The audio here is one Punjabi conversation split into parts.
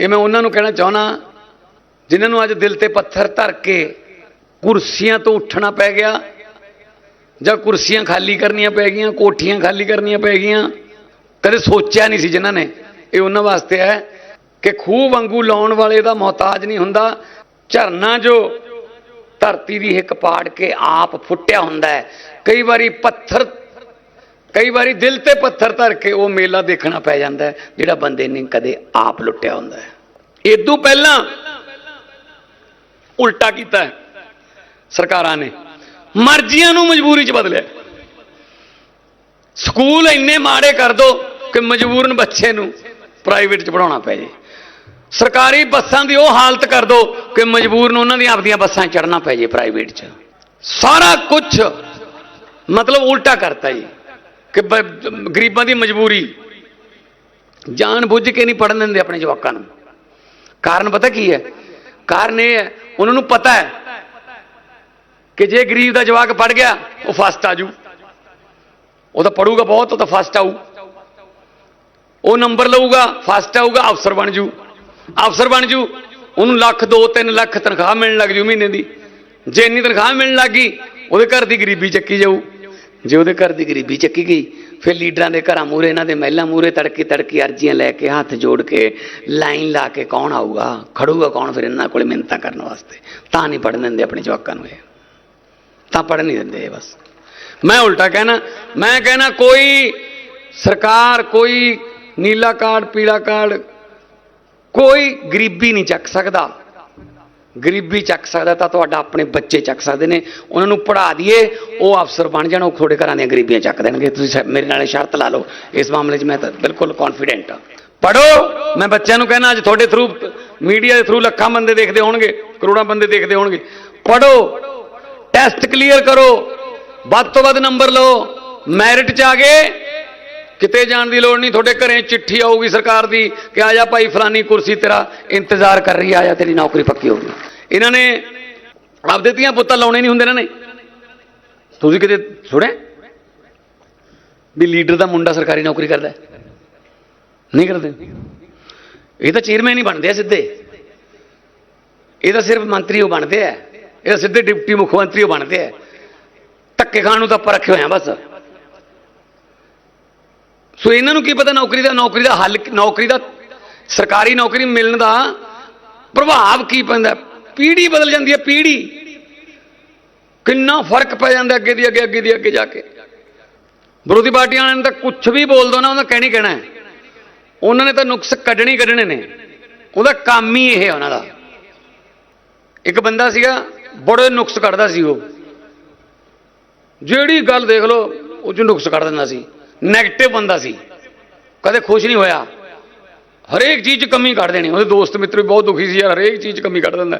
ਇਹ ਮੈਂ ਉਹਨਾਂ ਨੂੰ ਕਹਿਣਾ ਚਾਹਣਾ ਜਿਨ੍ਹਾਂ ਨੂੰ ਅੱਜ ਦਿਲ ਤੇ ਪੱਥਰ ਧਰ ਕੇ ਕੁਰਸੀਆਂ ਤੋਂ ਉੱਠਣਾ ਪੈ ਗਿਆ, ਜਾਂ ਕੁਰਸੀਆਂ ਖਾਲੀ ਕਰਨੀਆਂ ਪੈ ਗਈਆਂ, ਕੋਠੀਆਂ ਖਾਲੀ ਕਰਨੀਆਂ ਪੈ ਗਈਆਂ, ਕਦੇ ਸੋਚਿਆ ਨਹੀਂ ਸੀ ਜਿਨ੍ਹਾਂ ਨੇ। ਇਹ ਉਹਨਾਂ ਵਾਸਤੇ ਹੈ ਕਿ ਖੂਹ ਵਾਂਗੂ ਲਾਉਣ ਵਾਲੇ ਦਾ ਮੁਹਤਾਜ ਨਹੀਂ ਹੁੰਦਾ, ਝਰਨਾ ਜੋ ਧਰਤੀ ਦੀ ਹਿੱਕ ਪਾੜ ਕੇ ਆਪ ਫੁੱਟਿਆ ਹੁੰਦਾ ਹੈ। ਕਈ ਵਾਰੀ ਪੱਥਰ ਕਈ ਵਾਰੀ ਦਿਲ ਤੇ ਪੱਥਰ ਧਰ ਕੇ ਉਹ ਮੇਲਾ ਦੇਖਣਾ ਪੈ ਜਾਂਦਾ ਜਿਹੜਾ ਬੰਦੇ ਨੇ ਕਦੇ ਆਪ ਲੁੱਟਿਆ ਹੁੰਦਾ ਹੈ। ਇਦੋਂ ਪਹਿਲਾਂ ਉਲਟਾ ਕੀਤਾ ਸਰਕਾਰਾਂ ਨੇ। ਮਰਜ਼ੀਆਂ ਨੂੰ ਮਜਬੂਰੀ 'ਚ ਬਦਲਿਆ ਸਕੂਲ ਇੰਨੇ ਮਾੜੇ ਕਰ ਦੋ ਕਿ ਮਜਬੂਰਨ ਬੱਚੇ ਨੂੰ ਪ੍ਰਾਈਵੇਟ 'ਚ ਪੜਾਉਣਾ ਪੈ ਜੇ। ਸਰਕਾਰੀ ਬੱਸਾਂ ਦੀ ਉਹ ਹਾਲਤ ਕਰ ਦੋ ਕਿ ਮਜਬੂਰਨ ਉਹਨਾਂ ਦੀਆਂ ਆਪਦੀਆਂ ਬੱਸਾਂ ਚੜਨਾ ਪੈ ਜੇ ਪ੍ਰਾਈਵੇਟ 'ਚ। ਸਾਰਾ ਕੁਝ ਮਤਲਬ ਉਲਟਾ ਕਰਤਾ ਜੀ। ਕਿ ਗਰੀਬਾਂ ਦੀ ਮਜਬੂਰੀ। ਜਾਣ ਬੁੱਝ ਕੇ ਨਹੀਂ ਪੜਨ ਦਿੰਦੇ ਆਪਣੇ ਜਵਾਕਾਂ ਨੂੰ। ਕਾਰਨ ਪਤਾ ਕੀ ਹੈ? ਕਾਰਨ ਇਹ ਹੈ, ਉਹਨਾਂ ਨੂੰ ਪਤਾ ਹੈ ਕਿ ਜੇ ਗਰੀਬ ਦਾ ਜਵਾਕ ਪੜ ਗਿਆ, ਉਹ ਫਸਟ ਆ ਆਜੂ। ਉਹ ਤਾਂ ਪੜੂਗਾ ਬਹੁਤ, ਉਹ ਤਾਂ ਫਸਟ ਆਊ। ਉਹ ਨੰਬਰ ਲਊਗਾ, ਫਸਟ ਆਊਗਾ, ਅਫਸਰ ਬਣ ਜੂ। ਅਫਸਰ ਬਣ ਜੂ, ਉਹਨੂੰ ਲੱਖ 2 3 ਲੱਖ ਤਨਖਾਹ ਮਿਲਣ ਲੱਗ ਜੂ ਮਹੀਨੇ ਦੀ। ਜੇ ਇੰਨੀ ਤਨਖਾਹ ਮਿਲਣ ਲੱਗ ਗਈ, ਉਹਦੇ ਘਰ ਦੀ ਗਰੀਬੀ ਚੱਕੀ ਜਾਊ। ਜੇ ਉਹਦੇ ਘਰ ਦੀ ਗਰੀਬੀ ਚੱਕੀ ਗਈ, ਫਿਰ ਲੀਡਰਾਂ ਦੇ ਘਰਾਂ ਮੂਰੇ ਇਹਨਾਂ ਦੇ ਮਹਿਲਾ ਮੂਰੇ ਤੜਕੀ ਤੜਕੀ ਅਰਜ਼ੀਆਂ ਲੈ ਕੇ, ਹੱਥ ਜੋੜ ਕੇ, ਲਾਈਨ ਲਾ ਕੇ ਕੌਣ ਆਊਗਾ? ਖੜੂਗਾ ਕੌਣ ਫਿਰ ਇਹਨਾਂ ਕੋਲੇ ਮਿੰਨਤਾਂ ਕਰਨ ਵਾਸਤੇ? ਤਾਂ ਨਹੀਂ ਪੜਨ ਦਿੰਦੇ ਆਪਣੇ ਜਵਾਕਾਂ ਨੂੰ ਇਹ। ਤਾਂ ਪੜਨ ਨਹੀਂ ਦਿੰਦੇ ਇਹ ਬਸ। ਮੈਂ ਉਲਟਾ ਕਹਿਣਾ, ਮੈਂ ਕਹਿਣਾ ਕੋਈ ਸਰਕਾਰ, ਕੋਈ ਨੀਲਾ ਕਾਰਡ, ਪੀਲਾ ਕਾਰਡ, ਕੋਈ ਗਰੀਬੀ ਨਹੀਂ ਚੱਕ ਸਕਦਾ। ਗਰੀਬੀ ਚੱਕ ਸਕਦਾ ਤਾਂ ਤੁਹਾਡਾ ਆਪਣੇ ਬੱਚੇ ਚੱਕ ਸਕਦੇ ਨੇ, ਉਹਨਾਂ ਨੂੰ ਪੜ੍ਹਾ ਦਈਏ, ਉਹ ਅਫਸਰ ਬਣ ਜਾਣ, ਉਹ ਤੁਹਾਡੇ ਘਰਾਂ ਦੀਆਂ ਗਰੀਬੀਆਂ ਚੱਕ ਦੇਣਗੇ, ਤੁਸੀਂ ਸ਼- ਮੇਰੇ ਨਾਲ ਸ਼ਰਤ ਲਾ ਲਓ, ਇਸ ਮਾਮਲੇ 'ਚ ਮੈਂ ਤਾਂ ਬਿਲਕੁਲ ਕੌਨਫੀਡੈਂਟ ਹਾਂ। ਪੜੋ ਮੈਂ ਬੱਚਿਆਂ ਨੂੰ ਕਹਿਣਾ ਅੱਜ ਤੁਹਾਡੇ ਥਰੂ ਮੀਡੀਆ ਦੇ ਥਰੂ ਲੱਖਾਂ ਬੰਦੇ ਦੇਖਦੇ ਹੋਣਗੇ, ਕਰੋੜਾਂ ਬੰਦੇ ਦੇਖਦੇ ਹੋਣਗੇ। ਪੜੋ ਟੈਸਟ ਕਲੀਅਰ ਕਰੋ, ਵੱਧ ਤੋਂ ਵੱਧ ਨੰਬਰ ਲਓ ਮੈਰਿਟ 'ਚ ਆ ਗਏ ਕਿਤੇ ਜਾਣ ਦੀ ਲੋੜ ਨਹੀਂ, ਤੁਹਾਡੇ ਘਰੇ ਚਿੱਠੀ ਆਊਗੀ ਸਰਕਾਰ ਦੀ ਕਿ ਆ ਜਾ ਭਾਈ, ਫਲਾਨੀ ਕੁਰਸੀ ਤੇਰਾ ਇੰਤਜ਼ਾਰ ਕਰ ਰਹੀ ਆ ਜਾ ਤੇਰੀ ਨੌਕਰੀ ਪੱਕੀ ਹੋ ਗਈ। ਇਹਨਾਂ ਨੇ ਆਪਦੇ ਧੀਆਂ ਪੁੱਤਾਂ ਲਾਉਣੇ ਨਹੀਂ ਹੁੰਦੇ ਇਹਨਾਂ ਨੇ। ਤੁਸੀਂ ਕਿਤੇ ਸੁਣਿਆ? ਵੀ ਲੀਡਰ ਦਾ ਮੁੰਡਾ ਸਰਕਾਰੀ ਨੌਕਰੀ ਕਰਦਾ ਨਹੀਂ ਕਰਦੇ। ਇਹ ਤਾਂ ਚੇਅਰਮੈਨ ਹੀ ਬਣਦੇ ਆ ਸਿੱਧੇ। ਇਹ ਤਾਂ ਸਿਰਫ ਮੰਤਰੀ ਉਹ ਬਣਦੇ ਆ। ਇਹ ਸਿੱਧੇ ਡਿਪਟੀ ਮੁੱਖ ਮੰਤਰੀ ਉਹ ਬਣਦੇ ਆ। ਧੱਕੇ ਖਾਣ ਨੂੰ ਤਾਂ ਆਪਾਂ ਰੱਖੇ ਹੋਏ ਆ ਬਸ। ਸੋ ਇਹਨਾਂ ਨੂੰ ਕੀ ਪਤਾ ਨੌਕਰੀ ਦਾ ਨੌਕਰੀ ਦਾ ਹੱਲ, ਨੌਕਰੀ ਦਾ ਸਰਕਾਰੀ ਨੌਕਰੀ ਮਿਲਣ ਦਾ ਪ੍ਰਭਾਵ ਕੀ ਪੈਂਦਾ? ਪੀੜ੍ਹੀ ਬਦਲ ਜਾਂਦੀ ਹੈ, ਪੀੜ੍ਹੀ। ਕਿੰਨਾ ਫ਼ਰਕ ਪੈ ਜਾਂਦਾ ਅੱਗੇ ਦੀ ਅੱਗੇ ਅੱਗੇ ਦੀ ਅੱਗੇ ਜਾ ਕੇ। ਵਿਰੋਧੀ ਪਾਰਟੀਆਂ ਵਾਲਿਆਂ ਨੇ ਤਾਂ ਕੁਝ ਵੀ ਬੋਲ ਦੋ ਨਾ ਉਹਨਾਂ ਕਹਿਣੀ ਕਹਿਣਾ ਹੈ। ਉਹਨਾਂ ਨੇ ਤਾਂ ਨੁਕਸ ਕੱਢਣੀ ਕੱਢਣੇ ਨੇ। ਉਹਦਾ ਕੰਮ ਹੀ ਇਹ ਹੈ ਉਹਨਾਂ ਦਾ। ਇੱਕ ਬੰਦਾ ਸੀਗਾ, ਬੜੇ ਨੁਕਸ ਕੱਢਦਾ ਸੀ ਉਹ। ਜਿਹੜੀ ਗੱਲ ਦੇਖ ਲਓ, ਉਹ ਚ ਨੁਕਸ ਕੱਢ ਦਿੰਦਾ ਸੀ। ਨੈਗੇਟਿਵ ਬੰਦਾ ਸੀ। ਕਦੇ ਖੁਸ਼ ਨਹੀਂ ਹੋਇਆ। ਹਰੇਕ ਚੀਜ਼ 'ਚ ਕਮੀ ਕੱਢ ਦੇਣੀ। ਉਹਦੇ ਦੋਸਤ ਮਿੱਤਰ ਵੀ ਬਹੁਤ ਦੁਖੀ ਸੀ ਯਾਰ, ਹਰੇਕ ਚੀਜ਼ 'ਚ ਕਮੀ ਕੱਢ ਦਿੰਦਾ।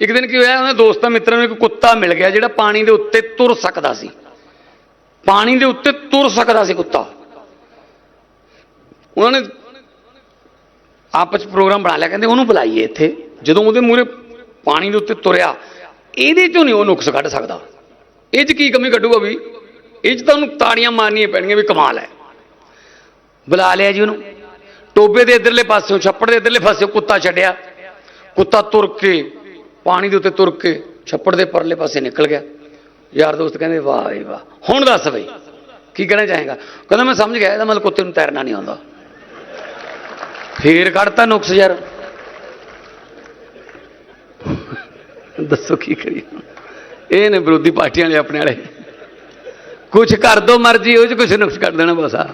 ਇੱਕ ਦਿਨ ਕੀ ਹੋਇਆ, ਉਹਦੇ ਦੋਸਤਾਂ ਮਿੱਤਰਾਂ ਨੂੰ ਇੱਕ ਕੁੱਤਾ ਮਿਲ ਗਿਆ ਜਿਹੜਾ ਪਾਣੀ ਦੇ ਉੱਤੇ ਤੁਰ ਸਕਦਾ ਸੀ। ਪਾਣੀ ਦੇ ਉੱਤੇ ਤੁਰ ਸਕਦਾ ਸੀ ਕੁੱਤਾ। ਉਹਨਾਂ ਨੇ ਆਪਸ 'ਚ ਪ੍ਰੋਗਰਾਮ ਬਣਾ ਲਿਆ। ਕਹਿੰਦੇ ਉਹਨੂੰ ਬੁਲਾਈਏ ਇੱਥੇ। ਜਦੋਂ ਉਹਦੇ ਮੂਹਰੇ ਪਾਣੀ ਦੇ ਉੱਤੇ ਤੁਰਿਆ, ਇਹਦੇ 'ਚੋਂ ਨਹੀਂ ਉਹ ਨੁਕਸ ਕੱਢ ਸਕਦਾ। ਇਹ 'ਚ ਕੀ ਕਮੀ ਕੱਢੂਗਾ ਵੀ? ਇਹ 'ਚ ਤਾਂ ਉਹਨੂੰ ਤਾੜੀਆਂ ਮਾਰਨੀਆਂ ਪੈਣਗੀਆਂ ਵੀ ਕਮਾਲ ਹੈ। ਬੁਲਾ ਲਿਆ ਜੀ ਉਹਨੂੰ। ਟੋਬੇ ਦੇ ਇਧਰਲੇ ਪਾਸਿਓਂ, ਛੱਪੜ ਦੇ ਇਧਰਲੇ ਪਾਸਿਓਂ ਕੁੱਤਾ ਛੱਡਿਆ। ਕੁੱਤਾ ਤੁਰ ਕੇ, ਪਾਣੀ ਦੇ ਉੱਤੇ ਤੁਰ ਕੇ ਛੱਪੜ ਦੇ ਪਰਲੇ ਪਾਸੇ ਨਿਕਲ ਗਿਆ। ਯਾਰ ਦੋਸਤ ਕਹਿੰਦੇ, ਵਾਹ ਏ ਵਾਹ। ਹੁਣ ਦੱਸ ਬਈ, ਕੀ ਕਹਿਣਾ ਚਾਹੇਗਾ? ਕਹਿੰਦਾ, ਮੈਂ ਸਮਝ ਗਿਆ, ਇਹਦਾ ਮਤਲਬ ਕੁੱਤੇ ਨੂੰ ਤੈਰਨਾ ਨਹੀਂ ਆਉਂਦਾ। ਫੇਰ ਕੱਢਤਾ ਨੁਕਸ ਯਾਰ। ਦੱਸੋ ਕੀ ਕਰੀਏ? ਇਹ ਨੇ ਵਿਰੋਧੀ ਪਾਰਟੀਆਂ ਵਾਲੇ ਆਪਣੇ ਵਾਲੇ। ਕੁਝ ਕਰ ਦੋ ਮਰਜ਼ੀ, ਉਹ ਚ ਕੁਝ ਨੁਕਸ ਕਰ ਦੇਣਾ ਬਸ ਆ।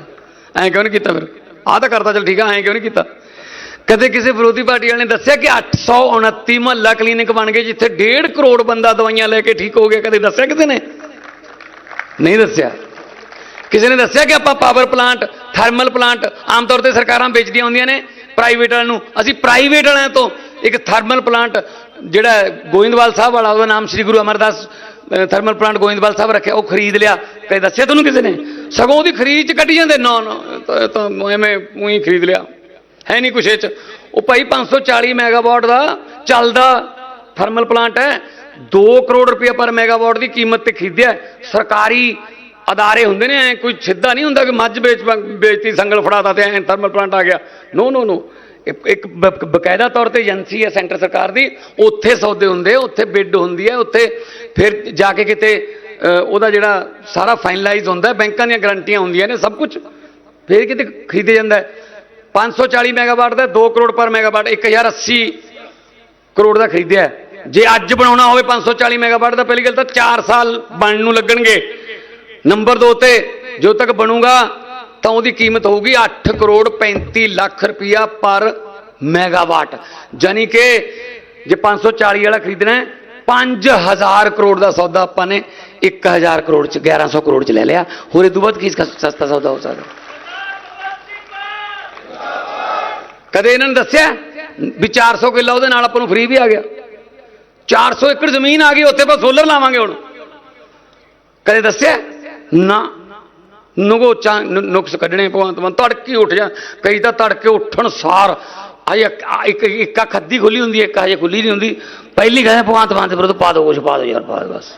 ਐਂ ਕਿਉਂ ਨਹੀਂ ਕੀਤਾ ਫਿਰ? ਆਹ ਤਾਂ ਕਰਤਾ, ਚਲ ਠੀਕ ਆ, ਐਂ ਕਿਉਂ ਨਹੀਂ ਕੀਤਾ? ਕਦੇ ਕਿਸੇ ਵਿਰੋਧੀ ਪਾਰਟੀ ਵਾਲੇ ਨੇ ਦੱਸਿਆ ਕਿ 829 ਮਹੱਲਾ ਕਲੀਨਿਕ ਬਣ ਗਏ, ਜਿੱਥੇ 1.5 ਕਰੋੜ ਬੰਦਾ ਦਵਾਈਆਂ ਲੈ ਕੇ ਠੀਕ ਹੋ ਗਿਆ, ਕਦੇ ਦੱਸਿਆ ਕਿਸੇ ਨੇ? ਨਹੀਂ ਦੱਸਿਆ। ਕਿਸੇ ਨੇ ਦੱਸਿਆ ਕਿ ਆਪਾਂ ਪਾਵਰ ਪਲਾਂਟ ਥਰਮਲ ਪਲਾਂਟ ਆਮ ਤੌਰ ਤੇ ਸਰਕਾਰਾਂ ਵੇਚਦੀਆਂ ਹੁੰਦੀਆਂ ਨੇ ਪ੍ਰਾਈਵੇਟ ਵਾਲਿਆਂ ਨੂੰ। ਅਸੀਂ ਪ੍ਰਾਈਵੇਟ ਵਾਲਿਆਂ ਤੋਂ ਇੱਕ ਥਰਮਲ ਪਲਾਂਟ ਜਿਹੜਾ ਗੋਇੰਦਵਾਲ ਸਾਹਿਬ ਵਾਲਾ, ਉਹਦਾ ਨਾਮ ਸ੍ਰੀ ਗੁਰੂ ਅਮਰਦਾਸ ਥਰਮਲ ਪਲਾਂਟ ਗੋਇੰਦਵਾਲ ਸਾਹਿਬ ਰੱਖਿਆ, ਉਹ ਖਰੀਦ ਲਿਆ। ਕਦੇ ਦੱਸਿਆ ਤੁਹਾਨੂੰ ਕਿਸੇ ਨੇ? ਸਗੋਂ ਉਹਦੀ ਖਰੀਦ ਚ ਕੱਢੀ ਜਾਂਦੇ। ਨਾ ਨਾ, ਤਾਂ- ਐਵੇਂ ਉਹੀ ਖਰੀਦ ਲਿਆ। ਹੈ ਨਹੀਂ ਕੁਛ ਇਹ ਚ। ਉਹ ਭਾਈ 540 ਮੈਗਾਵਾਟ ਦਾ ਚੱਲਦਾ ਥਰਮਲ ਪਲਾਂਟ ਹੈ। 2 ਕਰੋੜ ਰੁਪਏ ਪਰ ਮੈਗਾਵਾਟ ਦੀ ਕੀਮਤ ਤੇ ਖਰੀਦਿਆ ਸਰਕਾਰੀ ਅਦਾਰੇ ਹੁੰਦੇ ਨੇ, ਐ ਕੋਈ ਸਿੱਧਾ ਨਹੀਂ ਹੁੰਦਾ ਕਿ ਮੱਝ ਵੇਚ, ਵੇਚਤੀ, ਸੰਗਲ ਫੜਾਤਾ ਤੇ ਐ ਥਰਮਲ ਪਲਾਂਟ ਆ ਗਿਆ। ਨੋ ਨੋ ਨੋ ਇੱਕ- ਬਕਾਇਦਾ ਤੌਰ ਤੇ ਏਜੰਸੀ ਹੈ ਸੈਂਟਰ ਸਰਕਾਰ ਦੀ, ਉੱਥੇ ਸੌਦੇ ਹੁੰਦੇ ਉੱਥੇ ਬਿੱਡ ਹੁੰਦੀ ਹੈ ਉੱਥੇ ਫਿਰ ਜਾ ਕੇ ਕਿਤੇ ਉਹਦਾ ਜਿਹੜਾ ਸਾਰਾ ਫਾਈਨਲਾਈਜ਼ ਹੁੰਦਾ, ਬੈਂਕਾਂ ਦੀਆਂ ਗਰੰਟੀਆਂ ਹੁੰਦੀਆਂ ਨੇ, ਸਭ ਕੁਝ ਫਿਰ ਕਿਤੇ ਖਰੀਦੇ ਜਾਂਦਾ ਹੈ। 540 ਮੈਗਾਵਾਟ ਦਾ 2 ਕਰੋੜ ਪਰ ਮੈਗਾਵਾਟ 1080 ਕਰੋੜ ਦਾ ਖਰੀਦਿਆ ਜੇ ਅੱਜ ਬਣਾਉਣਾ ਹੋਵੇ 540 ਮੈਗਾਵਾਟ ਦਾ, ਪਹਿਲੀ ਗੱਲ ਤਾਂ 4 ਸਾਲ ਬਣਨ ਨੂੰ ਲੱਗਣਗੇ ਨੰਬਰ 2 ਤੇ ਜੋ ਤੱਕ ਬਣੂਗਾ ਤਾਂ ਉਹਦੀ ਕੀਮਤ ਹੋਊਗੀ 8 ਕਰੋੜ 35 ਲੱਖ ਰੁਪਇਆ ਪਰ ਮੈਗਾਵਾਟ। ਜਾਨੀ ਕਿ ਜੇ 540 ਵਾਲਾ ਖਰੀਦਣਾ ਹੈ 5000 ਕਰੋੜ ਦਾ ਸੌਦਾ ਆਪਾਂ ਨੇ 1000 ਕਰੋੜ ਚ 1100 ਕਰੋੜ ਚ ਲੈ ਲਿਆ। ਹੋਰ ਇਹ ਤੋਂ ਬਾਅਦ ਕੀ ਸਸਤਾ ਸੌਦਾ ਹੋ ਸਕਦਾ? ਕਦੇ ਇਹਨਾਂ ਨੇ ਦੱਸਿਆ ਵੀ 400 ਕਿੱਲਾ ਉਹਦੇ ਨਾਲ ਆਪਾਂ ਨੂੰ ਫ੍ਰੀ ਵੀ ਆ ਗਿਆ? 400 ਏਕੜ ਜ਼ਮੀਨ ਆ ਗਈ, ਉੱਥੇ ਆਪਾਂ ਸੋਲਰ ਲਾਵਾਂਗੇ ਹੁਣ। ਕਦੇ ਦੱਸਿਆ? ਨਾ। ਨਗੋਚਾਂ ਨੁਕਸ ਕੱਢਣੇ ਭਗਵੰਤ ਮਾਨ, ਤੜਕੇ ਉੱਠ ਜਾ, ਕਈ ਤਾਂ ਤੜਕੇ ਉੱਠਣ ਸਾਰ ਆਈ ਇੱਕ ਇੱਕ ਇੱਕ ਅੱਖ ਅੱਧੀ ਖੁੱਲੀ ਹੁੰਦੀ, ਇੱਕ ਹਜੇ ਖੁੱਲੀ ਨਹੀਂ ਹੁੰਦੀ, ਪਹਿਲੀ ਕਹਿੰਦੇ ਭਗਵੰਤ ਮਾਨ ਦੇ ਵਿਰੁੱਧ ਪਾ ਦੋ, ਕੁਛ ਪਾ ਦੋ ਯਾਰ, ਪਾ ਦਿਓ ਬਸ।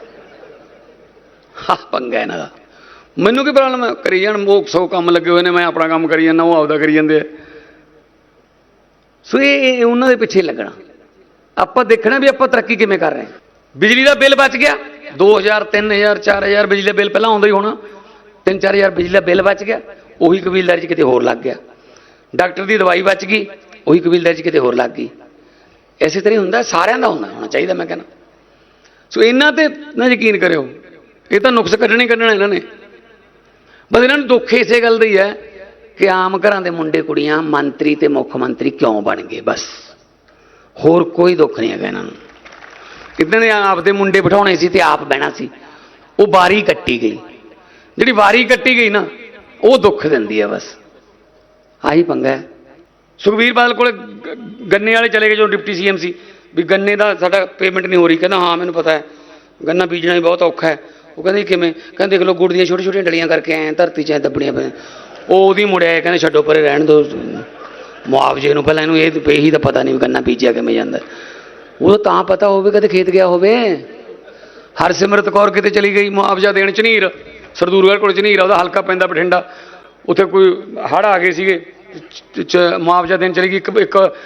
ਹਾ, ਪੰਗਾ ਇਹਨਾਂ ਦਾ। ਮੈਨੂੰ ਕੀ ਪ੍ਰੋਬਲਮ ਹੈ ਕਰੀ ਜਾਣ, ਮੋਕ ਸੌ ਕੰਮ ਲੱਗੇ ਹੋਏ ਨੇ, ਮੈਂ ਆਪਣਾ ਕੰਮ ਕਰੀ ਜਾਂਦਾ, ਉਹ ਆਪਦਾ ਕਰੀ ਜਾਂਦੇ ਸੋ ਇਹ ਇਹ ਉਹਨਾਂ ਦੇ ਪਿੱਛੇ ਲੱਗਣਾ। ਆਪਾਂ ਦੇਖਣਾ ਵੀ ਆਪਾਂ ਤਰੱਕੀ ਕਿਵੇਂ ਕਰ ਰਹੇ ਹਾਂ। ਬਿਜਲੀ ਦਾ ਬਿੱਲ ਬਚ ਗਿਆ। 2000 3000 4000 ਬਿਜਲੀ ਦਾ ਬਿੱਲ ਪਹਿਲਾਂ ਆਉਂਦਾ ਹੀ ਹੋਣਾ। 3-4000 ਬਿਜਲੀ ਦਾ ਬਿੱਲ ਬਚ ਗਿਆ, ਉਹੀ ਕਬੀਲਦਾਰੀ 'ਚ ਕਿਤੇ ਹੋਰ ਲੱਗ ਗਿਆ। ਡਾਕਟਰ ਦੀ ਦਵਾਈ ਬਚ ਗਈ, ਉਹੀ ਕਬੀਲਦਾਰੀ 'ਚ ਕਿਤੇ ਹੋਰ ਲੱਗ ਗਈ। ਐਸੇ ਤਰ੍ਹਾਂ ਹੀ ਹੁੰਦਾ, ਸਾਰਿਆਂ ਦਾ ਹੁੰਦਾ, ਹੋਣਾ ਚਾਹੀਦਾ ਮੈਂ ਕਹਿੰਦਾ। ਸੋ ਇਹਨਾਂ ਤੇ ਨਾ ਯਕੀਨ ਕਰਿਓ, ਇਹ ਤਾਂ ਨੁਕਸ ਕੱਢਣੇ ਹੀ ਕੱਢਣਾ ਇਹਨਾਂ ਨੇ। ਬਸ ਇਹਨਾਂ ਨੂੰ ਦੁੱਖ ਇਸੇ ਗੱਲ ਦਾ ਹੀ ਹੈ ਕਿ ਆਮ ਘਰਾਂ ਦੇ ਮੁੰਡੇ ਕੁੜੀਆਂ ਮੰਤਰੀ ਤੇ ਮੁੱਖ ਮੰਤਰੀ ਕਿਉਂ ਬਣ ਗਏ, ਬਸ। ਹੋਰ ਕੋਈ ਦੁੱਖ ਨਹੀਂ ਹੈਗਾ ਇਹਨਾਂ ਨੂੰ। ਇਹਨਾਂ ਨੇ ਆਪਦੇ ਮੁੰਡੇ ਬਿਠਾਉਣੇ ਸੀ ਤੇ ਆਪ ਬਹਿਣਾ ਸੀ, ਉਹ ਵਾਰੀ ਕੱਟੀ ਗਈ। ਜਿਹੜੀ ਵਾਰੀ ਕੱਟੀ ਗਈ ਨਾ, ਉਹ ਦੁੱਖ ਦਿੰਦੀ ਹੈ ਬਸ। ਆਹੀ ਪੰਗਾ ਹੈ। ਸੁਖਬੀਰ ਬਾਦਲ ਕੋਲੇ ਗ- ਗੰਨੇ ਵਾਲੇ ਚਲੇ ਗਏ ਜੋ ਡਿਪਟੀ ਸੀਐਮ ਸੀ, ਵੀ ਗੰਨੇ ਦਾ ਸਾਡਾ ਪੇਮੈਂਟ ਨਹੀਂ ਹੋ ਰਹੀ। ਕਹਿੰਦਾ, ਹਾਂ, ਮੈਨੂੰ ਪਤਾ ਹੈ। ਗੰਨਾ ਬੀਜਣਾ ਵੀ ਬਹੁਤ ਔਖਾ ਹੈ। ਉਹ ਕਹਿੰਦੇ, ਕਿਵੇਂ? ਕਹਿੰਦੇ, ਦੇਖ ਲਓ ਗੁੜ ਦੀਆਂ ਛੋਟੀ ਛੋਟੀਆਂ ਡਲੀਆਂ ਕਰਕੇ ਆਏ ਧਰਤੀ 'ਚ ਦੱਬਣੀਆਂ ਪਈਆਂ। ਉਹ ਉਹਦੀ ਮੁੜਿਆ ਕਹਿੰਦੇ, ਛੱਡੋ, ਪਰੇ ਰਹਿਣ ਦਿਓ ਮੁਆਵਜ਼ੇ ਨੂੰ ਪਹਿਲਾਂ ਇਹਨੂੰ ਇਹ ਇਹੀ ਤਾਂ ਪਤਾ ਨਹੀਂ ਵੀ ਗੰਨਾ ਬੀਜਿਆ ਕਿਵੇਂ ਜਾਂਦਾ। ਉਹ ਤਾਂ ਪਤਾ ਹੋਵੇ ਕਦੇ ਖੇਤ ਗਿਆ ਹੋਵੇ। ਹਰਸਿਮਰਤ ਕੌਰ ਕਿਤੇ ਚਲੀ ਗਈ, ਮੁਆਵਜ਼ਾ ਦੇਣ ਝਨੀਰ ਸਰਦੂਰਗੜ੍ਹ ਕੋਲ ਝਨੀਰ ਆ, ਉਹਦਾ ਹਲਕਾ ਪੈਂਦਾ ਬਠਿੰਡਾ। ਉੱਥੇ ਕੋਈ ਹੜ੍ਹ ਆ ਗਏ ਸੀਗੇ ਮੁਆਵਜ਼ਾ ਦੇਣ ਚਲੀ ਗਈ। ਇੱਕ ਇੱਕ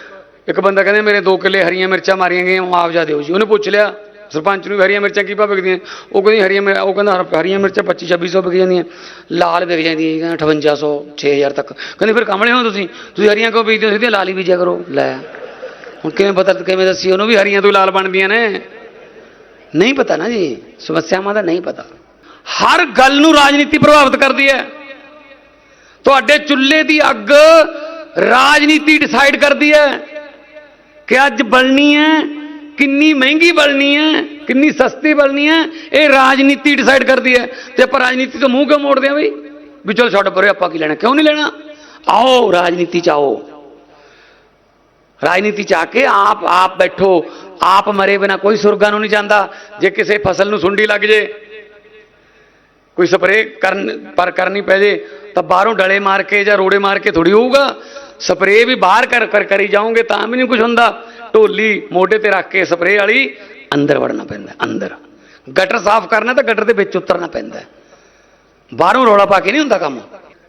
ਇੱਕ ਬੰਦਾ ਕਹਿੰਦੇ, ਮੇਰੇ ਦੋ ਕਿੱਲੇ ਹਰੀਆਂ ਮਿਰਚਾਂ ਮਾਰੀਆਂ ਗਈਆਂ, ਮੁਆਵਜ਼ਾ ਦਿਓ ਜੀ। ਉਹਨੇ ਪੁੱਛ ਲਿਆ, ਸਰਪੰਚ ਨੂੰ ਵੀ ਹਰੀਆਂ ਮਿਰਚਾਂ ਕੀ ਭਾਅ ਵਿਕਦੀਆਂ ਉਹ ਕਹਿੰਦੀ, ਹਰੀਆਂ ਮਿਰ- ਉਹ ਕਹਿੰਦਾ ਹਰੀਆਂ ਮਿਰਚਾਂ 25 2600 ਵਿਕ ਜਾਂਦੀਆਂ, ਲਾਲ ਵਿਕ ਜਾਂਦੀਆਂ ਜੀ ਕਹਿੰਦਾ 5800 6000 ਤੱਕ। ਕਹਿੰਦੇ, ਫਿਰ ਕਮਲੇ ਹੋ ਤੁਸੀਂ? ਤੁਸੀਂ ਹਰੀਆਂ ਕਿਉਂ ਬੀਜਦੇ ਹੋ? ਸਿੱਧੀਆਂ ਲਾਲ ਹੀ ਬੀਜਿਆ ਕਰੋ। ਲੈ, ਹੁਣ ਕਿਵੇਂ ਪਤਾ, ਕਿਵੇਂ ਦੱਸੀ ਉਹਨੂੰ ਵੀ ਹਰੀਆਂ ਤੋਂ ਲਾਲ ਬਣਦੀਆਂ ਨੇ? ਨਹੀਂ ਪਤਾ ਨਾ ਜੀ, ਸਮੱਸਿਆਵਾਂ ਦਾ ਨਹੀਂ ਪਤਾ। ਹਰ ਗੱਲ ਨੂੰ ਰਾਜਨੀਤੀ ਪ੍ਰਭਾਵਿਤ ਕਰਦੀ ਹੈ। ਤੁਹਾਡੇ ਚੁੱਲ੍ਹੇ ਦੀ ਅੱਗ ਰਾਜਨੀਤੀ ਡਿਸਾਈਡ ਕਰਦੀ ਹੈ ਕਿ ਅੱਜ ਬਲਣੀ ਹੈ, ਕਿੰਨੀ ਮਹਿੰਗੀ ਬਲਣੀ ਹੈ, ਕਿੰਨੀ ਸਸਤੀ ਬਣਨੀ ਹੈ, ਇਹ ਰਾਜਨੀਤੀ ਡਿਸਾਈਡ ਕਰਦੀ ਹੈ। ਤੇ ਆਪਾਂ ਰਾਜਨੀਤੀ ਤੋਂ ਮੂੰਹ ਕਿਉਂ ਮੋੜਦੇ ਆ ਬਈ? ਵੀ ਚਲ ਛੱਡ ਪਰੇ, ਆਪਾਂ ਕੀ ਲੈਣਾ, ਕਿਉਂ ਨਹੀਂ ਲੈਣਾ? ਆਓ, ਰਾਜਨੀਤੀ ਚ ਆਓ। ਰਾਜਨੀਤੀ ਚ ਆ ਕੇ ਆਪ ਆਪ ਬੈਠੋ। ਆਪ ਮਰੇ ਬਿਨਾ ਕੋਈ ਸੁਰਗਾਂ ਨੂੰ ਨਹੀਂ ਜਾਂਦਾ। ਜੇ ਕਿਸੇ ਫਸਲ ਨੂੰ ਸੁੰਡੀ ਲੱਗ ਜੇ ਕੋਈ ਸਪਰੇਅ ਕਰਨ ਪਰ ਕਰਨੀ ਪੈ ਜੇ, ਤਾਂ ਬਾਹਰੋਂ ਡਲੇ ਮਾਰ ਕੇ ਜਾਂ ਰੋੜੇ ਮਾਰ ਕੇ ਥੋੜੀ ਹੋਊਗਾ। ਸਪਰੇਅ ਵੀ ਬਾਹਰ ਕਰ ਕਰ ਕਰੀ ਜਾਓਗੇ ਤਾਂ ਵੀ ਨਹੀਂ ਕੁਝ ਹੁੰਦਾ। ਢੋਲੀ ਮੋਢੇ ਤੇ ਰੱਖ ਕੇ ਸਪਰੇਅ ਵਾਲੀ ਅੰਦਰ ਵੜਨਾ ਪੈਂਦਾ, ਅੰਦਰ। ਗਟਰ ਸਾਫ਼ ਕਰਨਾ ਤਾਂ ਗਟਰ ਦੇ ਵਿੱਚ ਉਤਰਨਾ ਪੈਂਦਾ। ਬਾਹਰੋਂ ਰੋਲਾ ਪਾ ਕੇ ਨਹੀਂ ਹੁੰਦਾ ਕੰਮ।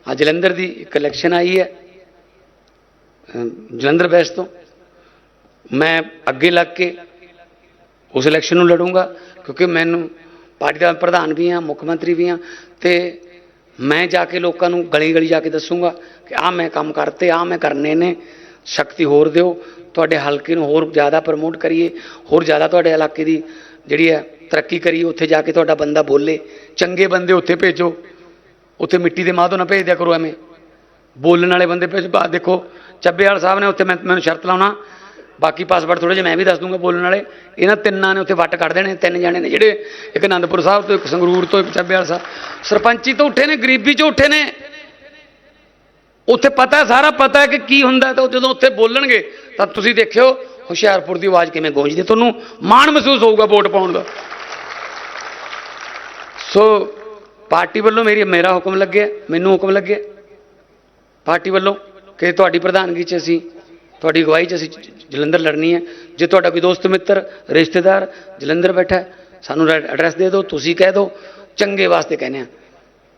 ਆ ਜਲੰਧਰ ਦੀ ਇੱਕ ਇਲੈਕਸ਼ਨ ਆਈ ਹੈ। ਜਲੰਧਰ ਵੈਸਟ ਤੋਂ। ਮੈਂ ਅੱਗੇ ਲੱਗ ਕੇ ਉਸ ਇਲੈਕਸ਼ਨ ਨੂੰ ਲੜੂੰਗਾ, ਕਿਉਂਕਿ ਮੈਨੂੰ ਪਾਰਟੀ ਦਾ ਪ੍ਰਧਾਨ ਵੀ ਹਾਂ ਮੁੱਖ ਮੰਤਰੀ ਵੀ ਹਾਂ ਤੇ ਮੈਂ ਜਾ ਕੇ ਲੋਕਾਂ ਨੂੰ ਗਲੀ ਗਲੀ ਜਾ ਕੇ ਦੱਸੂੰਗਾ ਕਿ ਆਹ ਮੈਂ ਕੰਮ ਕਰਤੇ, ਆਹ ਮੈਂ ਕਰਨੇ ਨੇ, ਸ਼ਕਤੀ ਹੋਰ ਦਿਓ, ਤੁਹਾਡੇ ਹਲਕੇ ਨੂੰ ਹੋਰ ਜ਼ਿਆਦਾ ਪ੍ਰਮੋਟ ਕਰੀਏ, ਹੋਰ ਜ਼ਿਆਦਾ ਤੁਹਾਡੇ ਇਲਾਕੇ ਦੀ ਜਿਹੜੀ ਹੈ ਤਰੱਕੀ ਕਰੀਏ, ਉੱਥੇ ਜਾ ਕੇ ਤੁਹਾਡਾ ਬੰਦਾ ਬੋਲੇ, ਚੰਗੇ ਬੰਦੇ ਉੱਥੇ ਭੇਜੋ, ਉੱਥੇ ਮਿੱਟੀ ਦੇ ਮਾਧੋ ਨਾ ਭੇਜ ਦਿਆ ਕਰੋ ਐਵੇਂ, ਬੋਲਣ ਵਾਲੇ ਬੰਦੇ ਭੇਜ ਬਾ ਦੇਖੋ ਚੱਬੇਵਾਲ ਸਾਹਿਬ ਨੇ ਉੱਥੇ ਮੈਂ, ਮੈਨੂੰ ਸ਼ਰਤ ਲਾਉਣਾ ਬਾਕੀ ਪਾਸਵਰਡ ਥੋੜੇ ਜਿਹਾ ਮੈਂ ਵੀ ਦੱਸ ਦੂੰਗਾ ਬੋਲਣ ਵਾਲੇ। ਇਹਨਾਂ ਤਿੰਨਾਂ ਨੇ ਉੱਥੇ ਵੱਟ ਕੱਢ ਦੇਣੇ, ਤਿੰਨ ਜਾਣੇ ਨੇ ਜਿਹੜੇ ਇੱਕ ਅਨੰਦਪੁਰ ਸਾਹਿਬ ਤੋਂ, ਇੱਕ ਸੰਗਰੂਰ ਤੋਂ, ਇੱਕ ਚੱਬੇਵਾਲ ਸਾਹਿਬ। ਸਰਪੰਚੀ ਤੋਂ ਉੱਠੇ ਨੇ, ਗਰੀਬੀ ਚੋਂ ਉੱਠੇ ਨੇ। ਉੱਥੇ ਪਤਾ, ਸਾਰਾ ਪਤਾ ਹੈ ਕਿ ਕੀ ਹੁੰਦਾ ਤਾਂ ਉਹ ਜਦੋਂ ਉੱਥੇ ਬੋਲਣਗੇ, ਤਾਂ ਤੁਸੀਂ ਦੇਖਿਓ ਹੁਸ਼ਿਆਰਪੁਰ ਦੀ ਆਵਾਜ਼ ਕਿਵੇਂ ਗੂੰਜਦੀ ਤੁਹਾਨੂੰ ਮਾਣ ਮਹਿਸੂਸ ਹੋਊਗਾ ਵੋਟ ਪਾਉਣ ਦਾ। ਸੋ, ਪਾਰਟੀ ਵੱਲੋਂ ਮੇਰੀ, ਮੇਰਾ ਹੁਕਮ ਲੱਗਿਆ, ਮੈਨੂੰ ਹੁਕਮ ਲੱਗਿਆ। ਪਾਰਟੀ ਵੱਲੋਂ ਕਿ ਤੁਹਾਡੀ ਪ੍ਰਧਾਨਗੀ 'ਚ ਅਸੀਂ ਤੁਹਾਡੀ ਅਗਵਾਈ 'ਚ ਅਸੀਂ ਜਲੰਧਰ ਲੜਨੀ ਹੈ। ਜੇ ਤੁਹਾਡਾ ਕੋਈ ਦੋਸਤ ਮਿੱਤਰ, ਰਿਸ਼ਤੇਦਾਰ ਜਲੰਧਰ ਬੈਠਾ ਸਾਨੂੰ ਐਡਰੈਸ ਦੇ ਦਿਓ, ਤੁਸੀਂ ਕਹਿ ਦਿਓ, ਚੰਗੇ ਵਾਸਤੇ ਕਹਿੰਦੇ ਆ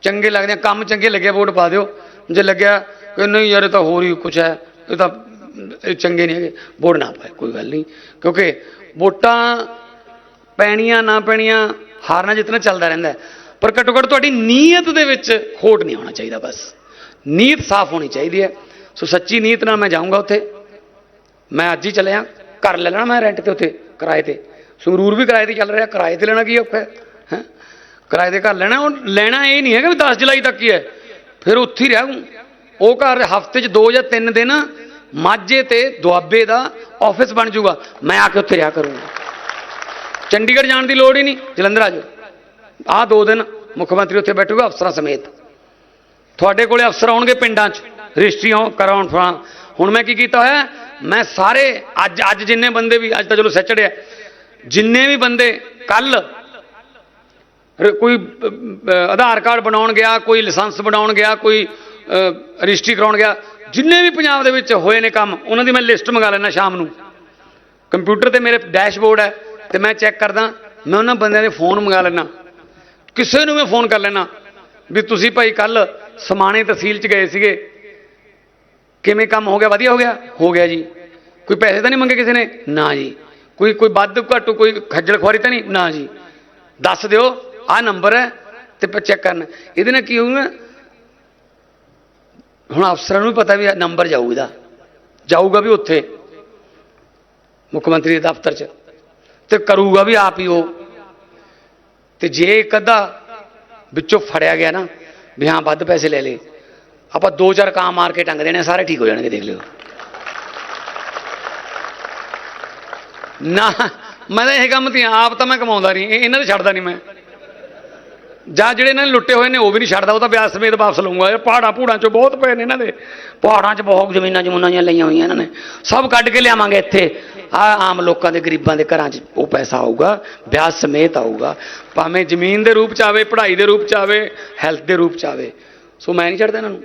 ਚੰਗੇ ਲੱਗਦੇ ਆ ਕੰਮ ਚੰਗੇ ਲੱਗਿਆ, ਵੋਟ ਪਾ ਦਿਓ। ਜੇ ਲੱਗਿਆ ਕਿ ਨਹੀਂ ਯਾਰ, ਇਹ ਤਾਂ ਹੋਰ ਹੀ ਕੁਛ ਹੈ, ਇਹ ਤਾਂ ਇਹ ਚੰਗੇ ਨਹੀਂ ਹੈਗੇ, ਵੋਟ ਨਾ ਪਾਏ, ਕੋਈ ਗੱਲ ਨਹੀਂ। ਕਿਉਂਕਿ ਵੋਟਾਂ ਪੈਣੀਆਂ, ਨਾ ਪੈਣੀਆਂ, ਹਾਰਨਾ ਜਿੱਤਣਾ ਚੱਲਦਾ ਰਹਿੰਦਾ ਪਰ ਘੱਟੋ ਘੱਟ ਤੁਹਾਡੀ ਨੀਅਤ ਦੇ ਵਿੱਚ ਖੋਟ ਨਹੀਂ ਹੋਣਾ ਚਾਹੀਦਾ ਬਸ। ਨੀਅਤ ਸਾਫ਼ ਹੋਣੀ ਚਾਹੀਦੀ ਹੈ। ਸੋ ਸੱਚੀ ਨੀਅਤ ਨਾਲ ਮੈਂ ਜਾਊਂਗਾ ਉੱਥੇ। ਮੈਂ ਅੱਜ ਹੀ ਚੱਲਿਆ, ਘਰ ਲੈ ਲੈਣਾ ਮੈਂ ਰੈਂਟ ਤੇ ਉੱਥੇ, ਕਿਰਾਏ ਤੇ। ਸੰਗਰੂਰ ਵੀ ਕਿਰਾਏ ਤੇ ਚੱਲ ਰਿਹਾ, ਕਿਰਾਏ ਤੇ ਲੈਣਾ ਕੀ ਔਖਾ ਹੈ ਹੈਂ? ਕਿਰਾਏ 'ਤੇ ਘਰ ਲੈਣਾ, ਉਹ ਲੈਣਾ ਇਹ ਨਹੀਂ ਹੈਗਾ ਵੀ 10 ਜੁਲਾਈ ਤੱਕ ਹੀ ਹੈ। ਫਿਰ ਉੱਥੇ ਹੀ ਰਹੂੰ ਉਹ ਘਰ ਹਫ਼ਤੇ 'ਚ 2 ਜਾਂ 3 ਦਿਨ ਮਾਝੇ ਤੇ ਦੁਆਬੇ ਦਾ ਆਫਿਸ ਬਣ ਜਾਊਗਾ। ਮੈਂ ਆ ਕੇ ਉੱਥੇ ਰਿਹਾ ਕਰੂੰਗਾ। ਚੰਡੀਗੜ੍ਹ ਜਾਣ ਦੀ ਲੋੜ ਹੀ ਨਹੀਂ। ਜਲੰਧਰ ਆ ਜਾਓ। ਆਹ ਦੋ ਦਿਨ ਮੁੱਖ ਮੰਤਰੀ ਉੱਥੇ ਬੈਠੂਗਾ, ਅਫਸਰਾਂ ਸਮੇਤ। ਤੁਹਾਡੇ ਕੋਲੇ ਅਫਸਰ ਆਉਣਗੇ ਪਿੰਡਾਂ 'ਚ। ਰਜਿਸਟਰੀਆਂ ਕਰਾਉਣ ਫਰਾਂ। ਹੁਣ ਮੈਂ ਕੀ ਕੀਤਾ ਹੋਇਆ ਮੈਂ ਸਾਰੇ ਅੱਜ ਅੱਜ ਜਿੰਨੇ ਬੰਦੇ ਵੀ ਅੱਜ ਤਾਂ ਚਲੋ ਸੈਚਰਡੇ ਹੈ ਜਿੰਨੇ ਵੀ ਬੰਦੇ ਕੱਲ ਕੋਈ ਆਧਾਰ ਕਾਰਡ ਬਣਾਉਣ ਗਿਆ, ਕੋਈ ਲਾਇਸੈਂਸ ਬਣਾਉਣ ਗਿਆ, ਕੋਈ ਰਜਿਸਟਰੀ ਕਰਾਉਣ ਗਿਆ, ਜਿੰਨੇ ਵੀ ਪੰਜਾਬ ਦੇ ਵਿੱਚ ਹੋਏ ਨੇ ਕੰਮ, ਉਹਨਾਂ ਦੀ ਮੈਂ ਲਿਸਟ ਮੰਗਾ ਲੈਣਾ ਸ਼ਾਮ ਨੂੰ। ਕੰਪਿਊਟਰ ਤੇ ਮੇਰੇ ਡੈਸ਼ਬੋਰਡ ਹੈ ਤੇ ਮੈਂ ਚੈੱਕ ਕਰਦਾ, ਮੈਂ ਉਹਨਾਂ ਬੰਦਿਆਂ ਦੇ ਫੋਨ ਮੰਗਾ ਲੈਣਾ ਕਿਸੇ ਨੂੰ ਮੈਂ ਫੋਨ ਕਰ ਲੈਣਾ ਵੀ ਤੁਸੀਂ ਭਾਈ ਕੱਲ ਸਮਾਣੇ ਤਹਿਸੀਲ ਚ ਗਏ ਸੀਗੇ ਕਿਵੇਂ ਕੰਮ ਹੋ ਗਿਆ? ਵਧੀਆ ਹੋ ਗਿਆ? ਹੋ ਗਿਆ ਜੀ। ਕੋਈ ਪੈਸੇ ਤਾਂ ਨਹੀਂ ਮੰਗੇ ਕਿਸੇ ਨੇ? ਨਾ ਜੀ। ਕੋਈ ਕੋਈ ਵੱਧ ਘੱਟ, ਕੋਈ ਖੱਜਲ ਖੁਆਰੀ ਤਾਂ ਨਹੀਂ? ਨਾ ਜੀ। ਦੱਸ ਦਿਓ ਆਹ ਨੰਬਰ ਹੈ ਤੇ ਪਰ ਚੈੱਕ ਕਰਨਾ। ਇਹਦੇ ਨਾਲ ਕੀ ਹੋਊਗਾ? ਹੁਣ ਅਫਸਰਾਂ ਨੂੰ ਵੀ ਪਤਾ ਵੀ ਨੰਬਰ ਜਾਊ ਇਹਦਾ। ਜਾਊਗਾ ਵੀ ਉੱਥੇ, ਮੁੱਖ ਮੰਤਰੀ ਦੇ ਦਫ਼ਤਰ 'ਚ। ਤੇ ਕਰੂਗਾ ਵੀ ਆਪ ਹੀ ਉਹ। ਤੇ ਜੇ ਇੱਕ ਅੱਧਾ ਵਿੱਚੋਂ ਫੜਿਆ ਗਿਆ ਨਾ, ਵੀ ਹਾਂ ਵੱਧ ਪੈਸੇ ਲੈ ਲੇ ਆਪਾਂ ਦੋ ਚਾਰ ਕਾਂ ਮਾਰ ਕੇ ਟੰਗ ਦੇਣੇ ਆ, ਸਾਰੇ ਠੀਕ ਹੋ ਜਾਣਗੇ ਦੇਖ ਲਿਓ। ਨਾ ਮੈਂ ਤਾਂ ਇਹ ਕੰਮ ਤੇ ਆਪ ਤਾਂ ਮੈਂ ਕਮਾਉਂਦਾ ਨਹੀਂ ਇਹਨਾਂ ਦੇ ਛੱਡਦਾ ਨਹੀਂ ਮੈਂ। ਜਾਂ ਜਿਹੜੇ ਇਹਨਾਂ ਨੇ ਲੁੱਟੇ ਹੋਏ ਨੇ ਉਹ ਵੀ ਨਹੀਂ ਛੱਡਦਾ ਉਹ ਤਾਂ ਵਿਆਜ ਸਮੇਤ ਵਾਪਸ ਲਊਂਗਾ। ਇਹ ਪਹਾੜਾਂ ਪੂੜਾਂ ਚੋਂ ਬਹੁਤ ਪਏ ਨੇ ਇਹਨਾਂ ਦੇ। ਪਹਾੜਾਂ 'ਚ ਬਹੁਤ ਜ਼ਮੀਨਾਂ ਜਮੂਨਾਂ ਜੀਆਂ ਲਈਆਂ ਹੋਈਆਂ ਇਹਨਾਂ ਨੇ। ਸਭ ਕੱਢ ਕੇ ਲਿਆਵਾਂਗੇ ਇੱਥੇ। ਆ ਆਮ ਲੋਕਾਂ ਦੇ ਗਰੀਬਾਂ ਦੇ ਘਰਾਂ 'ਚ ਉਹ ਪੈਸਾ ਆਊਗਾ ਵਿਆਜ ਸਮੇਤ ਆਊਗਾ। ਭਾਵੇਂ ਜ਼ਮੀਨ ਦੇ ਰੂਪ 'ਚ ਆਵੇ ਪੜ੍ਹਾਈ ਦੇ ਰੂਪ 'ਚ ਆਵੇ ਹੈਲਥ ਦੇ ਰੂਪ 'ਚ ਆਵੇ। ਸੋ ਮੈਂ ਨਹੀਂ ਛੱਡਦਾ ਇਹਨਾਂ ਨੂੰ।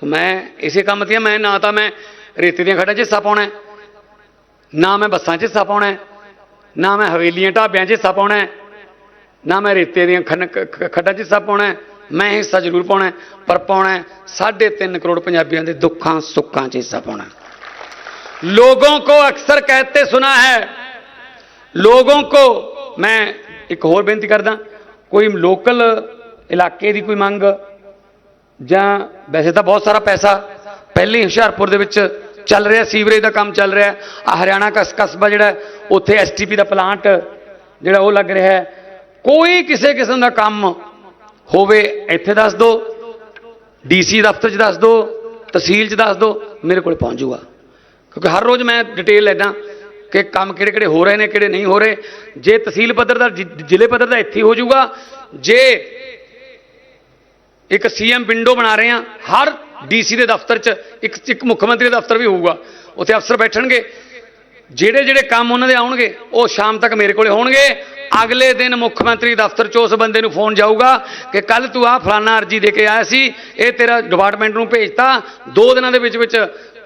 ਸੋ ਮੈਂ ਇਸੇ ਕੰਮ ਤੇ ਮੈਂ ਨਾ ਤਾਂ ਮੈਂ ਰੇਤੇ ਦੀਆਂ ਖੜਾ 'ਚ ਹਿੱਸਾ ਪਾਉਣਾ ਨਾ ਮੈਂ ਬੱਸਾਂ 'ਚ ਹਿੱਸਾ ਪਾਉਣਾ ਨਾ ਮੈਂ ਹਵੇਲੀਆਂ ਢਾਬਿਆਂ 'ਚ ਹਿੱਸਾ ਪਾਉਣਾ ਨਾ ਮੈਂ ਰੇਤੇ ਦੀਆਂ ਖੱਡਾਂ 'ਚ ਹਿੱਸਾ ਪਾਉਣਾ ਮੈਂ ਹਿੱਸਾ ਜ਼ਰੂਰ ਪਾਉਣਾ ਪਰ ਪਾਉਣਾ 3.5 ਕਰੋੜ ਪੰਜਾਬੀਆਂ ਦੇ ਦੁੱਖਾਂ, ਸੁੱਖਾਂ 'ਚ ਹਿੱਸਾ ਪਾਉਣਾ ਲੋਗੋं ਕੋ ਅਕਸਰ ਕਹਤੇ ਸੁਨਾ ਹੈ, ਲੋਗੋਂ ਕੋ, ਮੈਂ ਇੱਕ ਹੋਰ ਬੇਨਤੀ ਕਰਦਾ, ਕੋਈ ਲੋਕਲ ਇਲਾਕੇ ਦੀ ਕੋਈ ਮੰਗ ਜਾਂ ਵੈਸੇ ਤਾਂ ਬਹੁਤ ਸਾਰਾ ਪੈਸਾ ਪਹਿਲੇ ਹੁਸ਼ਿਆਰਪੁਰ ਦੇ ਵਿੱਚ ਚੱਲ ਰਿਹਾ ਸੀਵਰੇਜ ਦਾ ਕੰਮ ਚੱਲ ਰਿਹਾ। ਆ ਹਰਿਆਣਾ ਕਸ ਕਸਬਾ ਜਿਹੜਾ ਹੈ, ਉੱਥੇ ਐਸਟੀਪੀ ਦਾ ਪਲਾਂਟ ਜਿਹੜਾ ਉਹ ਲੱਗ ਰਿਹਾ ਹੈ। ਕੋਈ ਕਿਸੇ ਕਿਸਮ ਦਾ ਕੰਮ ਹੋਵੇ ਇੱਥੇ ਦੱਸ ਦਿਓ ਡੀਸੀ ਦਫ਼ਤਰ 'ਚ ਦੱਸ ਦਿਓ ਤਹਿਸੀਲ 'ਚ ਦੱਸ ਦਿਓ ਮੇਰੇ ਕੋਲ ਪਹੁੰਚ ਜਾਊਗਾ ਕਿਉਂਕਿ ਹਰ ਰੋਜ਼ ਮੈਂ ਡਿਟੇਲ ਲੈਦਾ ਕਿ ਕੰਮ ਕਿਹੜੇ ਕਿਹੜੇ ਹੋ ਰਹੇ ਨੇ ਕਿਹੜੇ ਨਹੀਂ ਹੋ ਰਹੇ। ਜੇ ਤਹਿਸੀਲ ਪੱਧਰ ਦਾ ਜ਼ਿ- ਜ਼ਿਲ੍ਹੇ ਪੱਧਰ ਦਾ ਇੱਥੇ ਹੀ ਹੋ ਜਾਊਗਾ ਜੇ ਇੱਕ ਸੀਐਮ ਵਿੰਡੋ ਬਣਾ ਰਹੇ ਆ ਹਰ ਡੀਸੀ ਦੇ ਦਫ਼ਤਰ 'ਚ, ਇੱਕ ਇੱਕ ਮੁੱਖ ਮੰਤਰੀ ਦਾ ਦਫ਼ਤਰ ਵੀ ਹੋਊਗਾ। ਉੱਥੇ ਅਫਸਰ ਬੈਠਣਗੇ। ਜਿਹੜੇ ਜਿਹੜੇ ਕੰਮ ਉਹਨਾਂ ਦੇ ਆਉਣਗੇ, ਉਹ ਸ਼ਾਮ ਤੱਕ ਮੇਰੇ ਕੋਲੇ ਹੋਣਗੇ। ਅਗਲੇ ਦਿਨ ਮੁੱਖ ਮੰਤਰੀ ਦਫ਼ਤਰ 'ਚੋਂ ਉਸ ਬੰਦੇ ਨੂੰ ਫੋਨ ਜਾਊਗਾ ਕਿ ਕੱਲ ਤੂੰ ਆਹ ਫਲਾਨਾ ਅਰਜੀ ਦੇ ਕੇ ਆਇਆ ਸੀ, ਇਹ ਤੇਰਾ ਡਿਪਾਰਟਮੈਂਟ ਨੂੰ ਭੇਜਤਾ, ਦੋ ਦਿਨਾਂ ਦੇ ਵਿੱਚ ਵਿੱਚ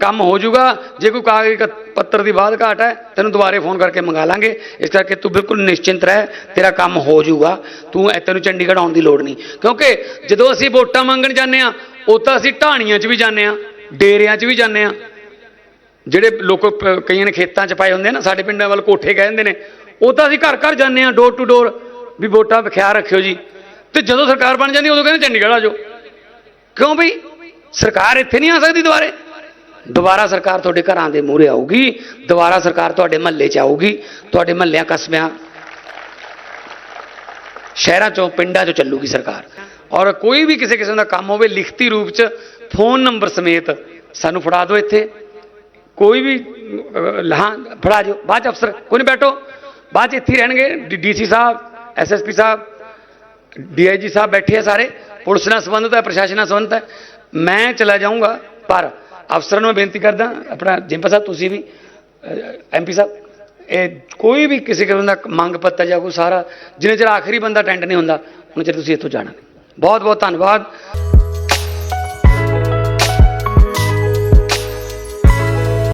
ਕੰਮ ਹੋ ਜਾਊਗਾ, ਜੇ ਕੋਈ ਕਾਗਜ਼ ਪੱਤਰ ਦੀ ਬਾਤ ਘਾਟ ਹੈ, ਤੈਨੂੰ ਦੁਬਾਰੇ ਫੋਨ ਕਰਕੇ ਮੰਗਾ ਲਾਂਗੇ। ਇਸ ਕਰਕੇ ਤੂੰ ਬਿਲਕੁਲ ਨਿਸ਼ਚਿੰਤ ਰਹਿ, ਤੇਰਾ ਕੰਮ ਹੋ ਜਾਊਗਾ, ਤੂੰ ਇਹ ਤੈਨੂੰ ਚੰਡੀਗੜ੍ਹ ਆਉਣ ਦੀ ਲੋੜ ਨਹੀਂ। ਕਿਉਂਕਿ ਜਦੋਂ ਅਸੀਂ ਵੋਟਾਂ ਮੰਗਣ ਜਾਂਦੇ ਆ ਉਹ ਤਾਂ ਅਸੀਂ ਢਾਣੀਆਂ 'ਚ ਵੀ ਜਾਂਦੇ ਆ ਡੇਰਿਆਂ 'ਚ ਵੀ ਜਾਂਦੇ ਆ ਜਿਹੜੇ ਲੋਕ ਕਈਆਂ ਨੇ ਖੇਤਾਂ 'ਚ ਪਾਏ ਹੁੰਦੇ ਆ ਨਾ, ਸਾਡੇ ਪਿੰਡਾਂ ਵੱਲ ਕੋਠੇ ਕਹਿੰਦੇ ਨੇ ਉਹ ਤਾਂ ਅਸੀਂ ਘਰ ਘਰ ਜਾਂਦੇ ਆ ਡੋਰ ਟੂ ਡੋਰ ਵੀ ਵੋਟਾਂ ਦਾ ਖਿਆਲ ਰੱਖਿਓ ਜੀ। ਤੇ ਜਦੋਂ ਸਰਕਾਰ ਬਣ ਜਾਂਦੀ ਉਦੋਂ ਕਹਿੰਦੇ ਚੰਡੀਗੜ੍ਹ ਆ ਜਾਓ। ਕਿਉਂ ਬਈ? ਸਰਕਾਰ ਇੱਥੇ ਨਹੀਂ ਆ ਸਕਦੀ ਦੁਬਾਰੇ। ਦੁਬਾਰਾ ਸਰਕਾਰ ਤੁਹਾਡੇ ਘਰਾਂ ਦੇ ਮੂਹਰੇ ਆਊਗੀ ਦੁਬਾਰਾ ਸਰਕਾਰ ਤੁਹਾਡੇ ਮਹੱਲੇ 'ਚ ਆਊਗੀ ਤੁਹਾਡੇ ਮਹੱਲਿਆਂ ਕਸਬਿਆਂ ਸ਼ਹਿਰਾਂ 'ਚੋਂ ਪਿੰਡਾਂ 'ਚੋਂ ਚੱਲੂਗੀ ਸਰਕਾਰ। ਔਰ ਕੋਈ ਵੀ ਕਿਸੇ ਕਿਸਮ ਦਾ ਕੰਮ ਹੋਵੇ ਲਿਖਤੀ ਰੂਪ 'ਚ ਫੋਨ ਨੰਬਰ ਸਮੇਤ ਸਾਨੂੰ ਫੜਾ ਦਿਓ ਇੱਥੇ। ਕੋਈ ਵੀ ਅਹ, ਫੜਾ ਦਿਓ। ਬਾਅਦ 'ਚ ਅਫਸਰ ਕੋਈ ਨਹੀਂ ਬੈਠੋ। ਬਾਅਦ 'ਚ ਇੱਥੇ ਹੀ ਰਹਿਣਗੇ ਡੀਸੀ ਸਾਹਿਬ ਐਸਐਸਪੀ ਸਾਹਿਬ ਡੀਆਈਜੀ ਸਾਹਿਬ ਬੈਠੇ ਆ ਸਾਰੇ। ਪੁਲਿਸ ਨਾਲ ਸੰਬੰਧਿਤ ਹੈ, ਪ੍ਰਸ਼ਾਸਨ ਨਾਲ ਸੰਬੰਧਿਤ ਹੈ। ਮੈਂ ਚਲਾ ਜਾਊਂਗਾ, ਪਰ ਅਫਸਰਾਂ ਨੂੰ ਬੇਨਤੀ ਕਰਦਾ, ਆਪਣਾ ਜਿੰਪਾ ਸਾਹਿਬ, ਤੁਸੀਂ ਵੀ ਐਮਪੀ ਸਾਹਿਬ, ਇਹ ਕੋਈ ਵੀ ਕਿਸੇ ਕਿਸਮ ਦਾ ਮੰਗ ਪੱਤਰ ਜਾਂ ਕੋਈ ਸਾਰਾ, ਜਿੰਨੇ ਚਿਰ ਆਖਰੀ ਬੰਦਾ ਅਟੈਂਡ ਨਹੀਂ ਹੁੰਦਾ, ਉਹਨਾਂ ਚਿਰ ਤੁਸੀਂ ਇੱਥੋਂ ਜਾਣਾ। ਬਹੁਤ ਬਹੁਤ ਧੰਨਵਾਦ।